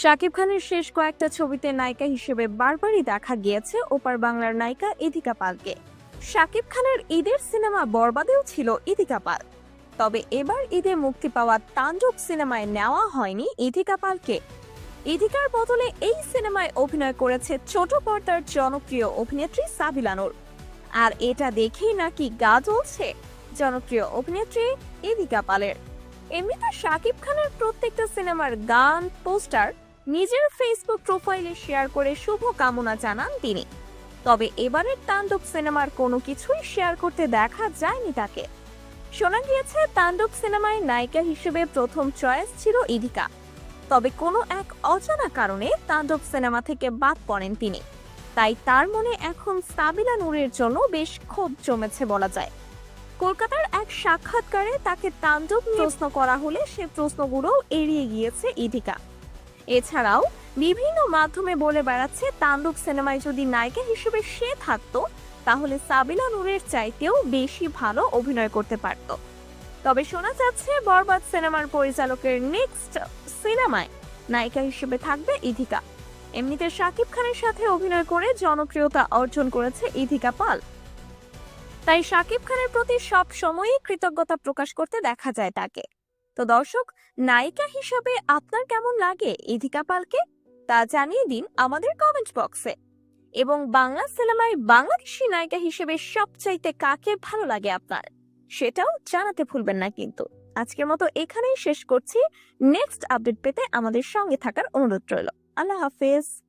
শাকিব খানের শেষ কয়েকটা ছবিতে নায়িকা হিসেবে বারবারই দেখা গিয়েছে ওপার বাংলার নায়িকা ইদিকা পালকে। শাকিব খানের ঈদের সিনেমা বরবাদেও ছিল ইদিকা পাল। তবে এবার ঈদে মুক্তি পাওয়া তাণ্ডব সিনেমায় নেওয়া হয়নি ইদিকা পালকে। ইদিকার বদলে এই সিনেমায় অভিনয় করেছে ছোট পর্দার জনপ্রিয় অভিনেত্রী সাবিলানুর আর এটা দেখেই নাকি গা জ্বলছে জনপ্রিয় অভিনেত্রী ইদিকা পালের। এমনিতে শাকিব খানের প্রত্যেকটা সিনেমার গান, পোস্টার নিজের ফেসবুক প্রোফাইলে শেয়ার করে শুভ কামনা জানান তিনি। তবে এবারের তাণ্ডব সিনেমার কোনো কিছুই শেয়ার করতে দেখা যায়নি তাকে। শোনা গিয়েছে, তাণ্ডব সিনেমায় নায়িকা হিসেবে প্রথম চয়েস ছিল ইদিকা। তবে কোনো এক অজানা কারণে তাণ্ডব সিনেমা থেকে বাদ পড়েন তিনি। তাই তার মনে এখন সাবিলা নূরের জন্য বেশ ক্ষোভ জমেছে বলা যায়। কলকাতার এক সাক্ষাৎকারে তাকে তাণ্ডব প্রশ্ন করা হলে সে প্রশ্নগুলো এড়িয়ে গিয়েছে ইদিকা। এছাড়াও বিভিন্ন মাধ্যমে বলে বেড়াচ্ছে, তাণ্ডব সিনেমায় যদি নায়িকা হিসেবে সে থাকতো, তাহলে সাবিলা নূরের চাইতেও বেশি ভালো অভিনয় করতে পারত। তবে শোনা যাচ্ছে, বরবাদ সিনেমার পরিচালকের নেক্সট সিনেমায় নায়িকা হিসেবে থাকবে ইধিকা। এমনিতে শাকিব খানের সাথে অভিনয় করে জনপ্রিয়তা অর্জন করেছে ইধিকা পাল। তাই শাকিব খানের প্রতি সব সময়ই কৃতজ্ঞতা প্রকাশ করতে দেখা যায় তাকে। তো দর্শক, নায়িকা হিসেবে আপনার কেমন লাগে ইধিকা পালকে? তা জানিয়ে দিন আমাদের কমেন্ট বক্সে এবং বাংলা সিনেমায় বাংলাদেশি নায়িকা হিসেবে সবচাইতে কাকে ভালো লাগে আপনার? সেটাও জানাতে ভুলবেন না কিন্তু। আজকের মতো এখানেই শেষ করছি। নেক্সট আপডেট পেতে আমাদের সঙ্গে থাকার অনুরোধ রইল। আল্লাহ হাফেজ।